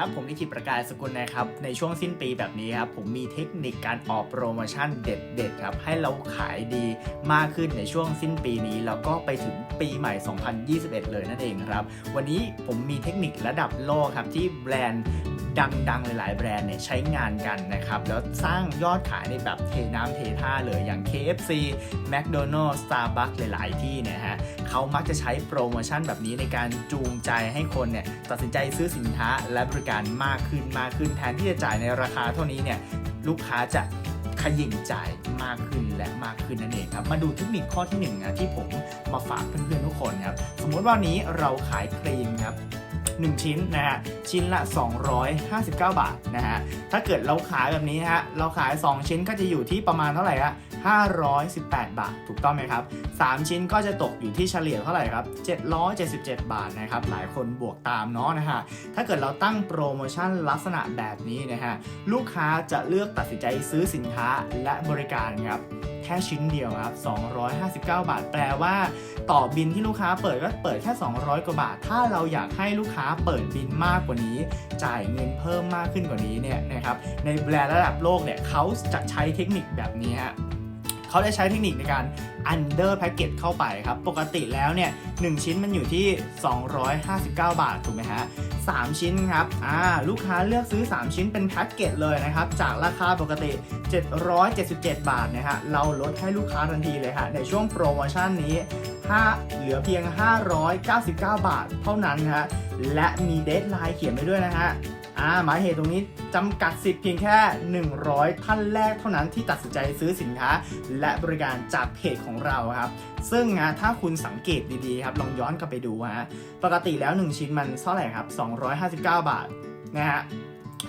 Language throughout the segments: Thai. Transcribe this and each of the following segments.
ครับ ผมลิขิตประกายสกุลนะครับ ในช่วงสิ้นปีแบบนี้ครับ ผมมีเทคนิคการออกโปรโมชั่นเด็ดๆครับ ให้เราขายดีมากขึ้นในช่วงสิ้นปีนี้ แล้วก็ไปถึงปีใหม่ 2021 เลยนั่นเองครับ วันนี้ผมมีเทคนิคระดับโลกครับ ที่แบรนด์ดังๆ หลาย ๆ แบรนด์เนี่ยใช้งานกันนะครับ แล้วสร้างยอดขายในแบบเทน้ำเทท่าเลยอย่าง KFC McDonald's Starbucks หลาย ๆ ที่เนี่ยฮะเขามักจะใช้โปรโมชั่นแบบนี้ในการจูงใจให้คนเนี่ยตัดสินใจซื้อสินค้าและบริการมากขึ้นมากขึ้นแทนที่จะจ่ายในราคาเท่านี้เนี่ยลูกค้าจะขยิ่งจ่ายมากขึ้นและมากขึ้นนั่นเองครับ มาดูเทคนิคข้อที่หนึ่งนะที่ผมมาฝากเพื่อนๆทุกคนครับ สมมติว่าวันนี้เราขายครีมครับ 1 ชิ้นนะฮะชิ้นละ 259 บาทนะฮะถ้าเกิดเราขายแบบนี้ฮะเราขาย 2 ชิ้นก็จะอยู่ที่ประมาณเท่าไหร่ฮะ518 บาท ถูกต้องไหมครับ 3 ชิ้นก็จะตกอยู่ที่เฉลี่ยเท่าไหร่ครับ 777 บาทนะครับ หลายคนบวกตามเนาะนะฮะ ถ้าเกิดเราตั้งโปรโมชั่นลักษณะแบบนี้นะฮะ ลูกค้าจะเลือกตัดสินใจซื้อสินค้าและบริการครับ ค่ชิ้นเดียวครับ259 บาท แปลว่า ต่อบินที่ลูกค้าเปิดก็เปิดแค่ 200 กว่าบาท ถ้าเราอยากให้ลูกค้าเปิดบินมากกว่านี้ จ่ายเงินเพิ่มมากขึ้นกว่านี้เนี่ยนะครับในแบรนด์ระดับโลกเนี่ยเขาจะใช้เทคนิคแบบนี้ฮะ เขาได้ใช้เทคนิคในการ under package เข้าไปครับ ปกติแล้วเนี่ย1ชิ้นมันอยู่ที่ 259 บาท ถูกไหมฮะ3 ชิ้นครับอ่าลูกค้าเลือกซื้อ 3 ชิ้นเป็นแพ็กเกจเลยนะครับ จากราคาปกติ 777 บาทนะฮะเราลดให้ลูกค้าทันทีเลยฮะในช่วงโปรโมชั่นนี้ถ้าเหลือเพียง 599 บาทเท่านั้นฮะและมีเดทไลน์เขียนไว้ด้วยนะฮะ อ่าหมายเหตุตรงนี้จำกัดสิทธิ์เพียงแค่ 100 ท่านแรกเท่านั้นที่ตัดสินใจซื้อสินค้า และบริการจากเพจของเราครับ ซึ่งนะถ้าคุณสังเกตดีๆครับ ลองย้อนกลับไปดูฮะปกติแล้ว 1 ชิ้นมันเท่าไหร่ครับ 259 บาทนะฮะ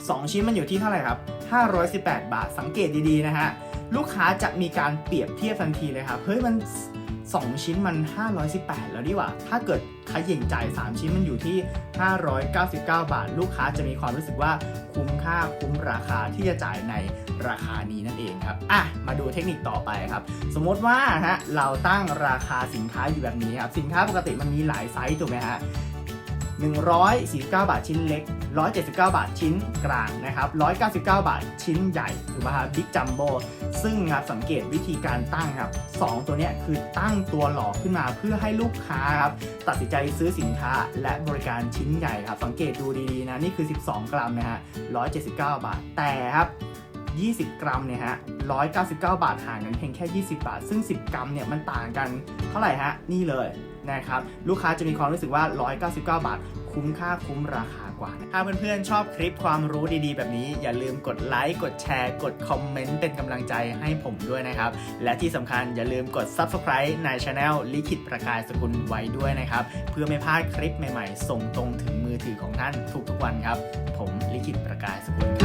สองชิ้นมันอยู่ที่เท่าไหร่ครับ 518 บาทสังเกตดีๆนะฮะลูกค้าจะมีการเปรียบเทียบทันทีเลยครับเฮ้ยมัน 2 ชิ้นมัน 518 แล้วดีกว่า ถ้าเกิดขย่งจ่าย 3 ชิ้นมันอยู่ที่ 599 บาท ลูกค้าจะมีความรู้สึกว่าคุ้มค่าคุ้มราคาที่จะจ่ายในราคานี้นั่นเองครับ อะ มาดูเทคนิคต่อไปครับ สมมติว่าฮะเราตั้งราคาสินค้าอยู่แบบนี้ครับ สินค้าปกติมันมีหลายไซส์ถูกไหมฮะ 149 บาทชิ้นเล็ก 179 บาทชิ้นกลางนะครับ 199 บาทชิ้นใหญ่ถูกไหมครับบิ๊กจัมโบซึ่งครับสังเกตวิธีการตั้งครับสองตัวเนี้ยคือตั้งตัวหลอกขึ้นมาเพื่อให้ลูกค้าครับตัดสินใจซื้อสินค้าและบริการชิ้นใหญ่ครับสังเกตดูดีๆนะนี่คือ 12 กรัมนะฮะ179 บาทแต่ครับ 20 กรัมเนี่ยฮะ 199 บาทห่างกันเพียงแค่ 20 บาท ซึ่ง 10 กรัมเนี่ยมันต่างกันเท่าไหร่ฮะ นี่เลยนะครับ ลูกค้าจะมีความรู้สึกว่า 199 บาท คุ้มค่าคุ้มราคากว่า ถ้าเพื่อนๆ ชอบคลิปความรู้ดีๆ แบบนี้ อย่าลืมกดไลค์ กดแชร์ กดคอมเมนต์เป็นกำลังใจให้ผมด้วยนะครับ และที่สำคัญอย่าลืมกด Subscribe ในช anel ลิขิตประกายสกุลไว้ด้วยนะครับ เพื่อไม่พลาดคลิปใหม่ๆ ส่งตรงถึงมือถือของท่านทุกๆวันครับ ผมลิขิตประกายสกุลครับ